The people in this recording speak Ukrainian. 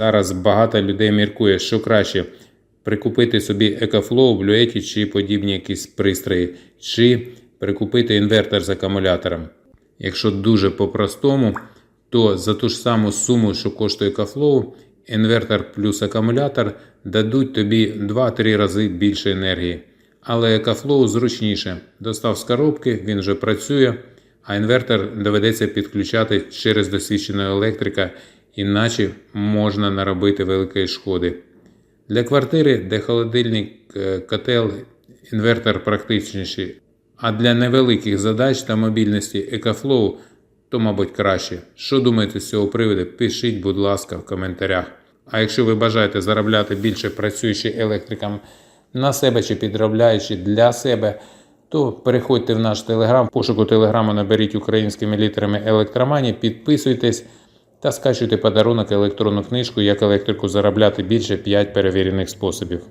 Зараз багато людей міркує, що краще прикупити собі EcoFlow, Bluetti чи подібні якісь пристрої, чи прикупити інвертор з акумулятором. Якщо дуже по-простому, то за ту ж саму суму, що коштує EcoFlow, інвертор плюс акумулятор дадуть тобі 2-3 рази більше енергії. Але EcoFlow зручніше. Достав з коробки, він вже працює, а інвертор доведеться підключати через досвідченого електрика, іначе можна наробити великої шкоди. Для квартири, де холодильник, е, котел, інвертор практичніший, а для невеликих задач та мобільності EcoFlow, то, мабуть, краще. Що думаєте з цього приводу? Пишіть, будь ласка, в коментарях. А якщо ви бажаєте заробляти більше працюючи електрикам на себе чи підробляючи для себе, то переходьте в наш телеграм, пошуку телеграму наберіть українськими літерами електромані, підписуйтесь та скачуйте подарунок електронну книжку, як електрику заробляти більше 5 перевірених способів.